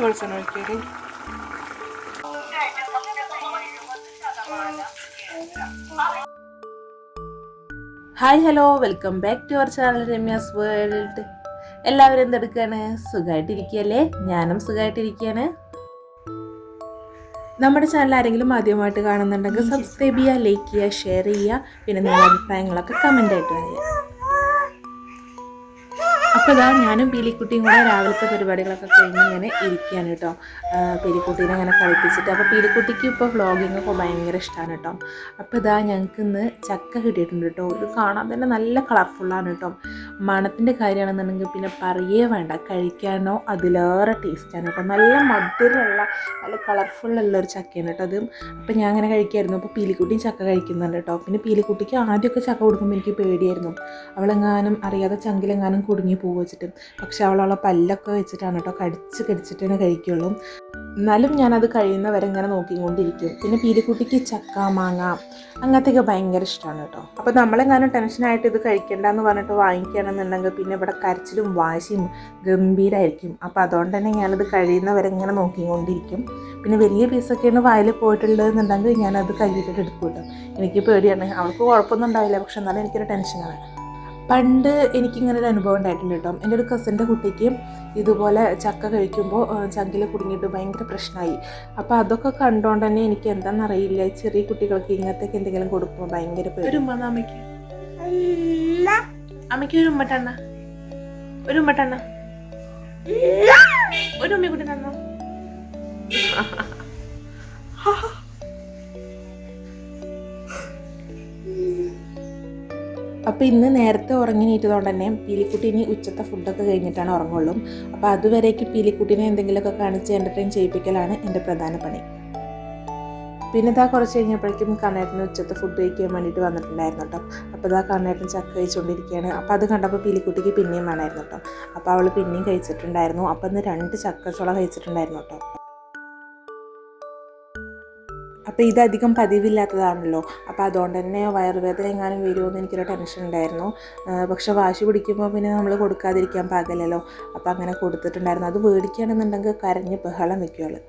കുറച്ച് വെളിച്ചെണ്ണ ഒഴിക്കൽ hi hello welcome back to our channel Ramya's world എല്ലാവരും എന്തെടുക്കാണ്? സുഖമായിട്ടിരിക്കുകയല്ലേ ഞാനും സുഖമായിട്ടിരിക്കുകയാണ് നമ്മുടെ ചാനൽ ആരെങ്കിലും ആദ്യമായിട്ട് കാണുന്നുണ്ടെങ്കിൽ സബ്സ്ക്രൈബ് ചെയ്യുക ലൈക്ക് ചെയ്യുക ഷെയർ ചെയ്യുക. പിന്നെ നിങ്ങളുടെ അഭിപ്രായങ്ങളൊക്കെ കമന്റ് ആയിട്ട് പറയുക അപ്പോൾ ഇതാ ഞാനും പീലിക്കുട്ടിയും കൂടെ രാവിലത്തെ പരിപാടികളൊക്കെ കഴിഞ്ഞ് ഇങ്ങനെ ഇരിക്കുകയാണ് കേട്ടോ. പീലിക്കുട്ടീനെ ഇങ്ങനെ കളിപ്പിച്ചിട്ട്. അപ്പോൾ പീലിക്കുട്ടിക്ക് ഇപ്പോൾ വ്ളോഗിങ് ഒക്കെ ഭയങ്കര ഇഷ്ടമാണ് കേട്ടോ. അപ്പോൾ ഇതാ ഞങ്ങൾക്ക് ഇന്ന് ചക്ക കിട്ടിയിട്ടുണ്ട് കേട്ടോ. ഇത് കാണാൻ തന്നെ നല്ല കളർഫുള്ളാണ് കേട്ടോ. മണത്തിന്റെ കാര്യമാണെന്നുണ്ടെങ്കിൽ പിന്നെ പറയേ വേണ്ട. കഴിക്കാനോ അതിലേറെ ടേസ്റ്റാണ് കേട്ടോ. നല്ല മധുരമുള്ള നല്ല കളർഫുള്ളുള്ള ഒരു ചക്കയാണ് കേട്ടോ അത്. അപ്പോൾ ഞാൻ അങ്ങനെ കഴിക്കായിരുന്നു. അപ്പോൾ പീലിക്കുട്ടിയും ചക്ക കഴിക്കുന്നുണ്ട് കേട്ടോ. പിന്നെ പീലിക്കുട്ടിക്ക് ആദ്യമൊക്കെ ചക്ക കൊടുക്കുമ്പോൾ എനിക്ക് പേടിയായിരുന്നു. അവളെങ്ങാനും അറിയാതെ ചങ്കിലെങ്ങാനും കുടുങ്ങി പോകും വെച്ചിട്ട്. പക്ഷെ അവളവളെ പല്ലൊക്കെ വെച്ചിട്ടാണ് കേട്ടോ. കടിച്ച് കടിച്ചിട്ടേ കഴിക്കുള്ളൂ. എന്നാലും ഞാനത് കഴിയുന്നവരെ ഇങ്ങനെ നോക്കിക്കൊണ്ടിരിക്കും. പിന്നെ പീലിക്കുട്ടിക്ക് ചക്ക മാങ്ങ അങ്ങനത്തെയൊക്കെ ഭയങ്കര ഇഷ്ടമാണ് കേട്ടോ. അപ്പോൾ നമ്മളെങ്ങാനും ടെൻഷനായിട്ട് ഇത് കഴിക്കേണ്ടെന്ന് പറഞ്ഞിട്ട് വാങ്ങിക്കുകയാണെന്നുണ്ടെങ്കിൽ പിന്നെ ഇവിടെ കരച്ചിലും വാശിയും ഗംഭീരമായിരിക്കും അപ്പോൾ അതുകൊണ്ട് തന്നെ ഞാനത് കഴിയുന്നവരെ ഇങ്ങനെ നോക്കിക്കൊണ്ടിരിക്കും. പിന്നെ വലിയ പീസൊക്കെയാണ് വായിൽ പോയിട്ടുള്ളതെന്നുണ്ടെങ്കിൽ ഞാനത് കൈയിട്ടിട്ട് എടുക്കും കേട്ടോ. എനിക്ക് പേടിയാണ്. അവൾക്ക് കുഴപ്പമൊന്നും ഉണ്ടാവില്ല. പക്ഷെ എന്നാലും എനിക്കൊരു ടെൻഷനാണ് പണ്ട് എനിക്കിങ്ങനെ ഒരു അനുഭവം ഉണ്ടായിട്ടുണ്ട് കേട്ടോ. എന്റെ ഒരു കസിന്റെ കുട്ടിക്ക് ഇതുപോലെ ചക്ക കഴിക്കുമ്പോൾ ചങ്കിൽ കുടുങ്ങിയിട്ട് ഭയങ്കര പ്രശ്നമായി. അപ്പോൾ അതൊക്കെ കണ്ടുകൊണ്ട് തന്നെ എനിക്ക് എന്താണെന്നറിയില്ല ചെറിയ കുട്ടികൾക്ക് ഇങ്ങനത്തേക്ക് എന്തെങ്കിലും കൊടുക്കുമ്പോൾ ഭയങ്കര പേര് ഒരു ഉമ്മ അമ്മയ്ക്ക്? അമ്മയ്ക്ക് ഒരു ഉമ്മട്ടണ്ണ ഒരു ഉമ്മട്ടണ്ണ ഒരു ഉമ്മക്കുട്ടി തന്നോ? അപ്പോൾ ഇന്ന് നേരത്തെ ഉറങ്ങി നീറ്റതുകൊണ്ട് തന്നെ പീലിക്കുട്ടി ഇനി ഉച്ചത്തെ ഫുഡൊക്കെ കഴിഞ്ഞിട്ടാണ് ഉറങ്ങുള്ളൂ. അപ്പോൾ അതുവരേക്ക് പീലിക്കുട്ടിനെ എന്തെങ്കിലുമൊക്കെ കാണിച്ച് എന്റർടൈൻ ചെയ്യിപ്പിക്കലാണ് എന്റെ പ്രധാന പണി. പിന്നെ ഇതാ കുറച്ച് കഴിഞ്ഞപ്പോഴേക്കും കണ്ണേട്ടന് ഉച്ചത്തെ ഫുഡ് കഴിക്കാൻ വേണ്ടിയിട്ട് വന്നിട്ടുണ്ടായിരുന്നു കേട്ടോ അപ്പോൾ ഇതാ കണ്ണേട്ടൻ ചക്ക കഴിച്ചുകൊണ്ടിരിക്കുകയാണ് അപ്പോൾ അത് കണ്ടപ്പോൾ പീലിക്കുട്ടിക്ക് പിന്നെയും വേണമായിരുന്നു കേട്ടോ അപ്പോൾ അവൾ പിന്നെയും കഴിച്ചിട്ടുണ്ടായിരുന്നു. അപ്പോൾ ഇന്ന് രണ്ട് ചക്കച്ചുള കഴിച്ചിട്ടുണ്ടായിരുന്നു കേട്ടോ അപ്പോൾ ഇതധികം പതിവില്ലാത്തതാണല്ലോ. അപ്പോൾ അതുകൊണ്ട് തന്നെ വയറുവേദന എങ്ങാനും വരുമോ എന്ന് എനിക്കൊരു ടെൻഷൻ ഉണ്ടായിരുന്നു. പക്ഷേ വാശി പിടിക്കുമ്പോൾ പിന്നെ നമ്മൾ കൊടുക്കാതിരിക്കാൻ പാകലല്ലോ അപ്പോൾ അങ്ങനെ കൊടുത്തിട്ടുണ്ടായിരുന്നു. അത് മേടിക്കുകയാണെന്നുണ്ടെങ്കിൽ കരഞ്ഞ് ബഹളം വെക്കുകയുള്ളു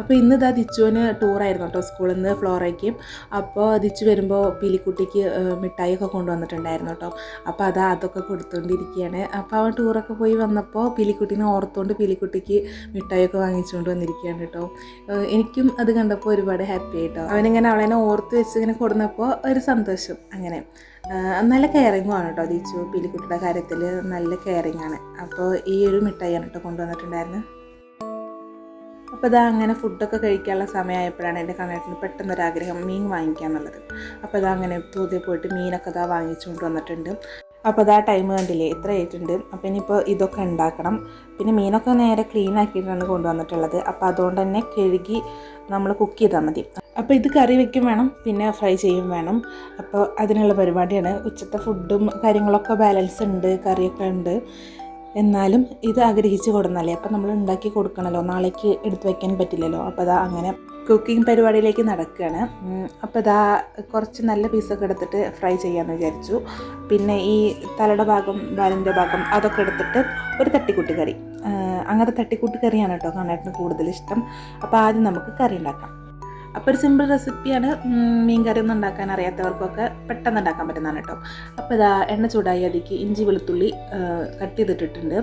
അപ്പോൾ ഇന്ന് ഇതാ ദിച്ചുവിന് ടൂറായിരുന്നു കേട്ടോ സ്കൂളിൽ നിന്ന് ഫ്ലോറയ്ക്ക്. അപ്പോൾ ദിച്ചു വരുമ്പോൾ പീലിക്കുട്ടിക്ക് മിഠായിയൊക്കെ കൊണ്ടുവന്നിട്ടുണ്ടായിരുന്നു കേട്ടോ. അപ്പോൾ അതാ അതൊക്കെ കൊടുത്തുകൊണ്ടിരിക്കുകയാണ് അപ്പോൾ അവൻ ടൂറൊക്കെ പോയി വന്നപ്പോൾ പീലിക്കുട്ടീനെ ഓർത്തുകൊണ്ട് പീലിക്കുട്ടിക്ക് മിഠായിയൊക്കെ വാങ്ങിച്ചുകൊണ്ട് വന്നിരിക്കുകയാണ് കേട്ടോ. എനിക്കും അത് കണ്ടപ്പോൾ ഒരുപാട് ഹാപ്പി ആയിട്ടോ. അവനിങ്ങനെ അവളെന്നെ ഓർത്ത് വെച്ച് ഇങ്ങനെ കൊടുന്നപ്പോൾ ഒരു സന്തോഷം അങ്ങനെ. നല്ല കെയറിങ്ങും ആണ് കേട്ടോ ദിച്ചു പീലിക്കുട്ടിയുടെ കാര്യത്തിൽ. നല്ല കെയറിങ് ആണ്. അപ്പോൾ ഈ ഒരു മിഠായിയാണ് കേട്ടോ കൊണ്ടുവന്നിട്ടുണ്ടായിരുന്നത്. അപ്പോൾ ഇതാ അങ്ങനെ ഫുഡൊക്കെ കഴിക്കാനുള്ള സമയമായപ്പോഴാണ് എന്റെ കണ്ണേട്ടന് പെട്ടെന്നൊരാഗ്രഹം മീൻ വാങ്ങിക്കുക എന്നുള്ളത് അപ്പോൾ ഇതാ അങ്ങനെ തോതിൽ പോയിട്ട് മീനൊക്കെ ഇതാ വാങ്ങിച്ചുകൊണ്ട് വന്നിട്ടുണ്ട് അപ്പോൾ അതാ ടൈം കണ്ടില്ലേ എത്ര ആയിട്ടുണ്ട്. അപ്പോൾ ഇനിയിപ്പോൾ ഇതൊക്കെ ഉണ്ടാക്കണം. പിന്നെ മീനൊക്കെ നേരെ ക്ലീൻ ആക്കിയിട്ടാണ് കൊണ്ടുവന്നിട്ടുള്ളത്. അപ്പോൾ അതുകൊണ്ട് തന്നെ കഴുകി നമ്മൾ കുക്ക് ചെയ്താൽ മതി. അപ്പോൾ ഇത് കറി വയ്ക്കും വേണം പിന്നെ ഫ്രൈ ചെയ്യും വേണം. അപ്പോൾ അതിനുള്ള പരിപാടിയാണ്. ഉച്ചത്തെ ഫുഡും കാര്യങ്ങളൊക്കെ ബാലൻസ് ഉണ്ട് കറിയൊക്കെ ഉണ്ട്. എന്നാലും ഇത് ആഗ്രഹിച്ച് കൊടുന്നല്ലേ അപ്പം നമ്മൾ ഉണ്ടാക്കി കൊടുക്കണമല്ലോ നാളേക്ക് എടുത്തു വയ്ക്കാൻ പറ്റില്ലല്ലോ. അപ്പോൾ അതാ അങ്ങനെ കുക്കിംഗ് പരിപാടിയിലേക്ക് നടക്കുകയാണ് അപ്പോൾ ഇതാ കുറച്ച് നല്ല പീസൊക്കെ എടുത്തിട്ട് ഫ്രൈ ചെയ്യാമെന്ന് വിചാരിച്ചു. പിന്നെ ഈ തലയുടെ ഭാഗം വാലിന്റെ ഭാഗം അതൊക്കെ എടുത്തിട്ട് ഒരു തട്ടിക്കൂട്ട് കറി. അങ്ങനത്തെ തട്ടിക്കൂട്ട് കറിയാണ് കേട്ടോ കണ്ണേട്ടിന് കൂടുതൽ ഇഷ്ടം. അപ്പോൾ ആദ്യം നമുക്ക് കറി ഉണ്ടാക്കാം. അപ്പോൾ ഒരു സിമ്പിൾ റെസിപ്പിയാണ് മീൻകറി മീൻ കറി ഒന്നും ഉണ്ടാക്കാൻ അറിയാത്തവർക്കൊക്കെ പെട്ടെന്ന് ഉണ്ടാക്കാൻ പറ്റുന്നതാണ് കേട്ടോ. അപ്പോൾ ഇതാ എണ്ണ ചൂടായി അതിലേക്ക് ഇഞ്ചി വെളുത്തുള്ളി കട്ട് ചെയ്തിട്ടിട്ടുണ്ട്.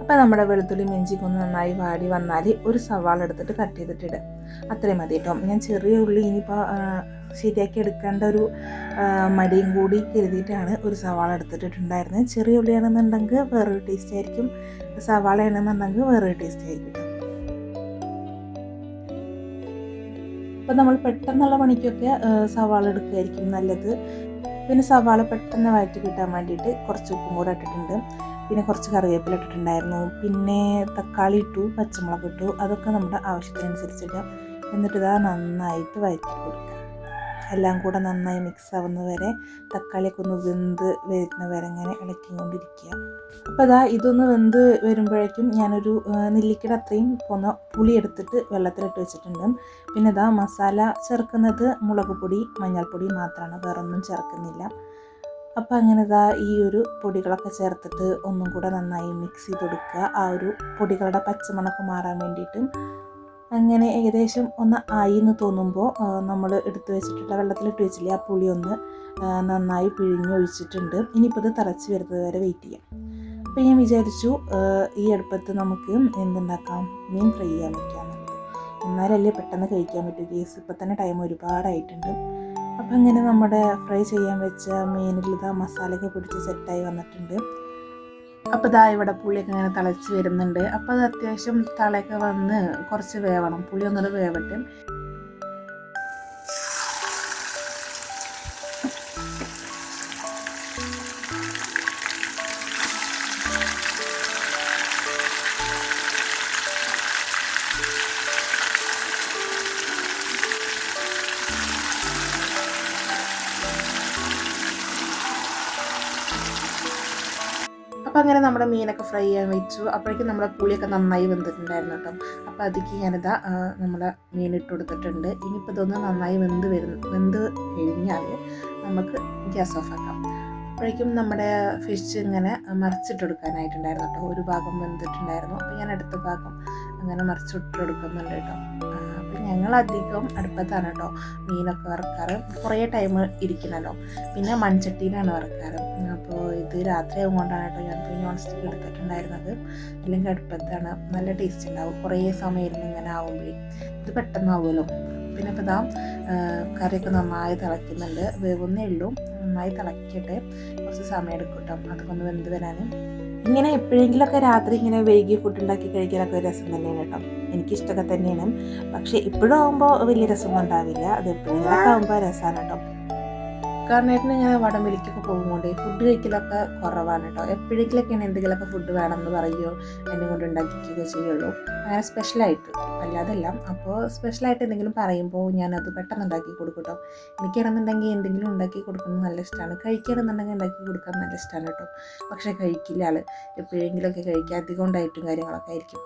അപ്പോൾ നമ്മുടെ വെളുത്തുള്ളി ഇഞ്ചിയും കൊന്ന് നന്നായി വാടി വന്നാൽ ഒരു സവാള എടുത്തിട്ട് കട്ട് ചെയ്തിട്ടിടുക. അത്രയും മതി കേട്ടോ. ഞാൻ ചെറിയ ഉള്ളി ഇനിയിപ്പോൾ ശരിയാക്കി എടുക്കേണ്ട ഒരു മടിയും കൂടി കരുതിയിട്ടാണ് ഒരു സവാള എടുത്തിട്ടുണ്ടായിരുന്നത് ചെറിയ ഉള്ളിയാണെന്നുണ്ടെങ്കിൽ വേറൊരു ടേസ്റ്റ് ആയിരിക്കും. സവാള ആണെന്നുണ്ടെങ്കിൽ വേറൊരു ടേസ്റ്റ് ആയിരിക്കും അപ്പോൾ നമ്മൾ പെട്ടെന്നുള്ള പണിക്കൊക്കെ സവാള എടുക്കുകയായിരിക്കും നല്ലത്. പിന്നെ സവാള പെട്ടെന്ന് വഴറ്റി കിട്ടാൻ വേണ്ടിയിട്ട് കുറച്ച് ഉപ്പും കൂടെ ഇട്ടിട്ടുണ്ട്. പിന്നെ കുറച്ച് കറിവേപ്പില ഇട്ടിട്ടുണ്ടായിരുന്നു. പിന്നെ തക്കാളി ഇട്ടു പച്ചമുളക് ഇട്ടു അതൊക്കെ നമ്മുടെ ആവശ്യത്തിനനുസരിച്ചിട്ട് എന്നിട്ട് ഇതാ നന്നായിട്ട് വഴറ്റി കൊടുക്കുക. എല്ലാം കൂടെ നന്നായി മിക്സ് ആവുന്ന വരെ തക്കാളിയൊക്കെ ഒന്ന് വെന്ത് വരുന്ന വരെ ഇങ്ങനെ ഇളക്കിക്കൊണ്ടിരിക്കുക. അപ്പോൾ അതാ ഇതൊന്ന് വെന്ത് വരുമ്പോഴേക്കും ഞാനൊരു നെല്ലിക്കട അത്രയും പോന്ന പുളി എടുത്തിട്ട് വെള്ളത്തിലിട്ട് വെച്ചിട്ടുണ്ട്. പിന്നെ ഇതാ മസാല ചേർക്കുന്നത് മുളക് പൊടി മഞ്ഞൾപ്പൊടി മാത്രമാണ് വേറെ ഒന്നും ചേർക്കുന്നില്ല. അപ്പോൾ അങ്ങനെ ഇതാ ഈ ഒരു പൊടികളൊക്കെ ചേർത്തിട്ട് ഒന്നും കൂടെ നന്നായി മിക്സ് ചെയ്ത് കൊടുക്കുക. ആ ഒരു പൊടികളുടെ പച്ചമണക്ക് മാറാൻ വേണ്ടിയിട്ട് അങ്ങനെ ഏകദേശം ഒന്ന് ആയി എന്ന് തോന്നുമ്പോൾ നമ്മൾ എടുത്തു വെച്ചിട്ടുള്ള വെള്ളത്തിലിട്ട് വെച്ചില്ലേ ആ പുളി ഒന്ന് നന്നായി പിഴിഞ്ഞൊഴിച്ചിട്ടുണ്ട് ഇനിയിപ്പോൾ ഇത് തറച്ച് വരുന്നത് വരെ വെയിറ്റ് ചെയ്യാം. അപ്പോൾ ഞാൻ വിചാരിച്ചു ഈ അടുപ്പത്ത് നമുക്ക് എന്തുണ്ടാക്കാം? മീൻ ഫ്രൈ ചെയ്യാൻ പറ്റാം എന്നാലല്ലേ പെട്ടെന്ന് കഴിക്കാൻ പറ്റൂ. കേസ് ഇപ്പോൾ തന്നെ ടൈം ഒരുപാടായിട്ടുണ്ട്. അപ്പം അങ്ങനെ നമ്മുടെ ഫ്രൈ ചെയ്യാൻ വെച്ച മീനിൽ ഇതാ മസാലയൊക്കെ പിടിച്ച് സെറ്റായി വന്നിട്ടുണ്ട്. അപ്പോൾ ഇതാ ഇവിടെ പുളിയൊക്കെ ഇങ്ങനെ തിളച്ച് വരുന്നുണ്ട്. അപ്പോൾ അത് അത്യാവശ്യം തളയൊക്കെ വന്ന് കുറച്ച് വേവണം. പുളി ഒന്നുകൂടെ വേവട്ടെ. അപ്പോൾ അങ്ങനെ നമ്മുടെ മീനൊക്കെ ഫ്രൈ ചെയ്യാൻ വെച്ചു. അപ്പോഴേക്കും നമ്മുടെ പുളിയൊക്കെ നന്നായി വെന്തിട്ടുണ്ടായിരുന്നു കേട്ടോ. അപ്പോൾ അതിക്ക് ഞാനിതാ നമ്മുടെ മീൻ ഇട്ട് കൊടുത്തിട്ടുണ്ട്. ഇനിയിപ്പോൾ ഇതൊന്ന് നന്നായി വെന്ത് വരുന്ന വെന്ത് കഴിഞ്ഞാൽ നമുക്ക് ഗ്യാസ് ഓഫ് ആക്കാം. അപ്പോഴേക്കും നമ്മുടെ ഫിഷ് ഇങ്ങനെ മറിച്ചിട്ട് കൊടുക്കാനായിട്ടുണ്ടായിരുന്നു കേട്ടോ. ഒരു ഭാഗം വെന്തിട്ടുണ്ടായിരുന്നു. അപ്പോൾ ഞാൻ അടുത്ത ഭാഗം അങ്ങനെ മറിച്ചിട്ട് കൊടുക്കുന്നുണ്ട് കേട്ടോ. അപ്പോൾ ഞങ്ങൾ അധികം അടുപ്പത്താണ് കേട്ടോ മീനൊക്കെ വറക്കാറ്. കുറേ ടൈം ഇരിക്കണമല്ലോ പിന്നെ മൺചട്ടിയിലാണ് വറക്കാറ്. അപ്പോൾ ഇത് രാത്രി ആകുകൊണ്ടാണ് കേട്ടോ ഞാൻ ഇപ്പോൾ നോൺ സ്റ്റിക്ക് എടുത്തിട്ടുണ്ടായിരുന്നത്. അല്ലെങ്കിൽ അടുപ്പത്താണ് നല്ല ടേസ്റ്റ് ഉണ്ടാവും. കുറേ സമയം ഇങ്ങനെ ആവുമ്പോഴേ. ഇത് പെട്ടെന്നാവുമല്ലോ. പിന്നെ ഇപ്പോൾ ഇതാ കറിയൊക്കെ നന്നായി തിളയ്ക്കുന്നുണ്ട്. വേവുന്നേ ഉള്ളൂ. നന്നായി തിളക്കിയിട്ട് കുറച്ച് സമയം എടുക്കും കേട്ടോ. അതൊക്കെ ഒന്ന് വെന്ത് വരാൻ. ഇങ്ങനെ എപ്പോഴെങ്കിലുമൊക്കെ രാത്രി ഇങ്ങനെ വൈകി ഫുഡ് ഉണ്ടാക്കി കഴിക്കാനൊക്കെ ഒരു രസം തന്നെയാണ് കേട്ടോ. എനിക്കിഷ്ടമൊക്കെ തന്നെയാണ്. പക്ഷേ ഇപ്പോഴും ആകുമ്പോൾ വലിയ രസമൊന്നും ഉണ്ടാവില്ല. അത് എപ്പോഴെങ്കിലൊക്കെ ആകുമ്പോൾ രസമാണ് കേട്ടോ. കാരണം ഏട്ടന് ഇങ്ങനെ വടംവലിക്കൊക്കെ പോകുമ്പോണ്ടേ ഫുഡ് കഴിക്കലൊക്കെ കുറവാണ് കേട്ടോ. എപ്പോഴെങ്കിലൊക്കെയാണ് എന്തെങ്കിലുമൊക്കെ ഫുഡ് വേണമെന്ന് പറയുകയോ എന്നെ കൊണ്ട് ഉണ്ടാക്കിക്കുകയോ ചെയ്യുള്ളൂ. അങ്ങനെ സ്പെഷ്യലായിട്ട് അല്ലാതെല്ലാം അപ്പോൾ സ്പെഷ്യലായിട്ട് എന്തെങ്കിലും പറയുമ്പോൾ ഞാനത് പെട്ടെന്ന് ഉണ്ടാക്കി കൊടുക്കും കേട്ടോ. എനിക്കാണെന്നുണ്ടെങ്കിൽ എന്തെങ്കിലും ഉണ്ടാക്കി കൊടുക്കുന്നത് നല്ല ഇഷ്ടമാണ് കഴിക്കുകയാണെന്നുണ്ടെങ്കിൽ ഉണ്ടാക്കി കൊടുക്കാൻ നല്ല ഇഷ്ടമാണ് കേട്ടോ. പക്ഷേ കഴിക്കില്ല ആൾ എപ്പോഴെങ്കിലുമൊക്കെ കഴിക്കുക. അധികം ഡയറ്റും കാര്യങ്ങളൊക്കെ ആയിരിക്കും.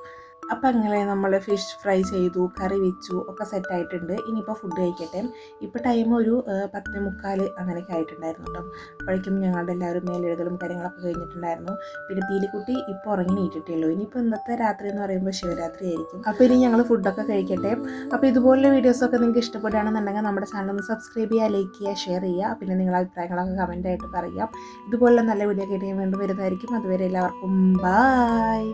അപ്പം അങ്ങനെ നമ്മൾ ഫിഷ് ഫ്രൈ ചെയ്തു കറി വെച്ചു ഒക്കെ സെറ്റായിട്ടുണ്ട് ഇനിയിപ്പോൾ ഫുഡ് കഴിക്കട്ടെ. ഇപ്പോൾ ടൈം ഒരു പത്ത് മുക്കാൽ അങ്ങനെയൊക്കെ ആയിട്ടുണ്ടായിരുന്നു കേട്ടോ. അപ്പോഴേക്കും ഞങ്ങളുടെ എല്ലാവരും മേലെഴുതലും കാര്യങ്ങളൊക്കെ കഴിഞ്ഞിട്ടുണ്ടായിരുന്നു. പിന്നെ പീലിക്കുട്ടി ഇപ്പോൾ ഉറങ്ങി നീട്ടിട്ടേ ഉള്ളൂ ഇനിയിപ്പോൾ ഇന്നത്തെ രാത്രി എന്ന് പറയുമ്പോൾ ശിവരാത്രി ആയിരിക്കും. അപ്പോൾ ഇനി ഞങ്ങൾ ഫുഡൊക്കെ കഴിക്കട്ടെ. അപ്പോൾ ഇതുപോലുള്ള വീഡിയോസൊക്കെ നിങ്ങൾക്ക് ഇഷ്ടപ്പെടുകയാണെന്നുണ്ടെങ്കിൽ നമ്മുടെ ചാനൽ ഒന്ന് സബ്സ്ക്രൈബ് ചെയ്യുക ലൈക്ക് ചെയ്യുക ഷെയർ ചെയ്യുക. പിന്നെ നിങ്ങളുടെ അഭിപ്രായങ്ങളൊക്കെ കമന്റ് ആയിട്ട് പറയുക ഇതുപോലുള്ള നല്ല വീഡിയോ ഒക്കെ ഞാൻ വീണ്ടും വരുന്നതായിരിക്കും. അതുവരെ എല്ലാവർക്കും ബായ്